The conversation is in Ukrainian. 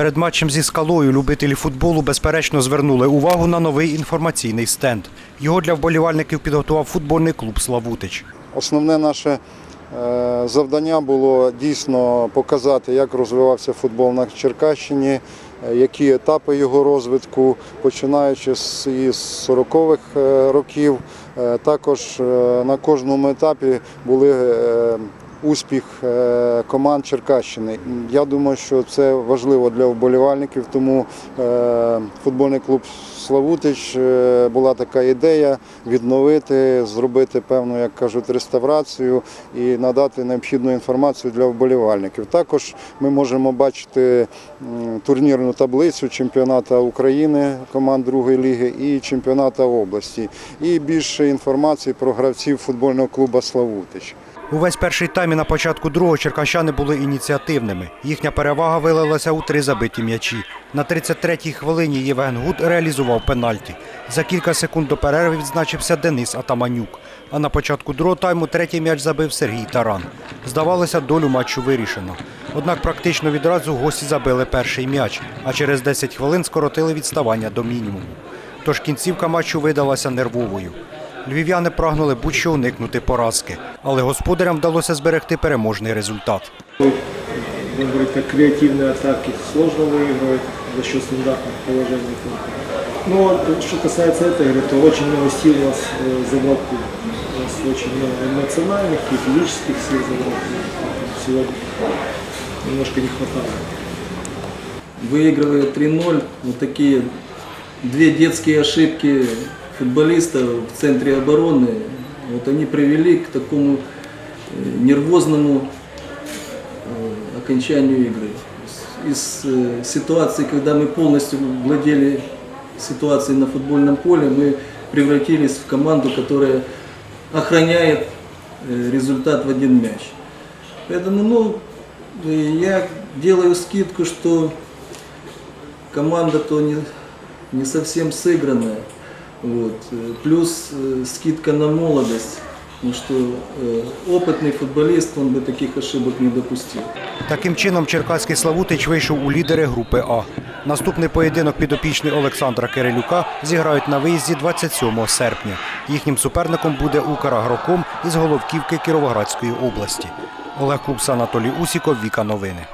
Перед матчем зі скалою любителі футболу безперечно звернули увагу на новий інформаційний стенд. Його для вболівальників підготував футбольний клуб Славутич. Основне наше е, завдання було дійсно показати, як розвивався футбол на Черкащині, е, які етапи його розвитку, починаючи з із 40-х е, років. Також на кожному етапі були успіх е, команд Черкащини. Я думаю, що це важливо для вболівальників, тому е, футбольний клуб Славутич е, була така ідея відновити, зробити певну, як кажуть, реставрацію і надати необхідну інформацію для вболівальників. Також ми можемо бачити турнірну таблицю чемпіоната України команд другої ліги і чемпіоната області. І більше інформації про гравців футбольного клубу Славутич. Увесь перший тайм і на початку другого черкащани були ініціативними. Їхня перевага вилилася у три забиті м'ячі. На 33-й хвилині Євген Гуд реалізував пенальті. За кілька секунд до перерви відзначився Денис Атаманюк. А на початку другого тайму третій м'яч забив Сергій Таран. Здавалося, долю матчу вирішено. Однак практично відразу гості забили перший м'яч, а через 10 хвилин скоротили відставання до мінімуму. Тож кінцівка матчу видалася нервовою. Львів'яни прагнули будь-що уникнути поразки, але господарям вдалося зберегти переможний результат. будем говорить, как креативные атаки сложно выигрывать за счет стандартных положений. Ну, вот, что касается этой игры, то очень много сил у нас э, забрал клуб. У нас очень много эмоциональных и физических сил забрал клуб. Поэтому Сегодня немножко не хватало. выигрывая 3-0, вот такие две детские ошибки футболистов в центре обороны, Вот они привели к такому э, нервозному э, окончанию игры. Из э, ситуации, когда мы полностью владели ситуацией на футбольном поле, мы превратились в команду, которая охраняет результат в один мяч. Поэтому, ну, я делаю скидку, что команда-то не, не совсем сыгранная. Вот. Э, Плюс э, скидка на молодость. Ну что э, опытный футболист, он бы таких ошибок не допустил. Таким чином, черкаський Славутич вийшов у лідери групи А. Наступний поєдинок підопічний Олександра Кирилюка зіграють на виїзді 27 серпня. Їхнім суперником буде Украгроком із Головківки Кіровоградської області. Олег Купс, Анатолій Усіков, Віка Новини.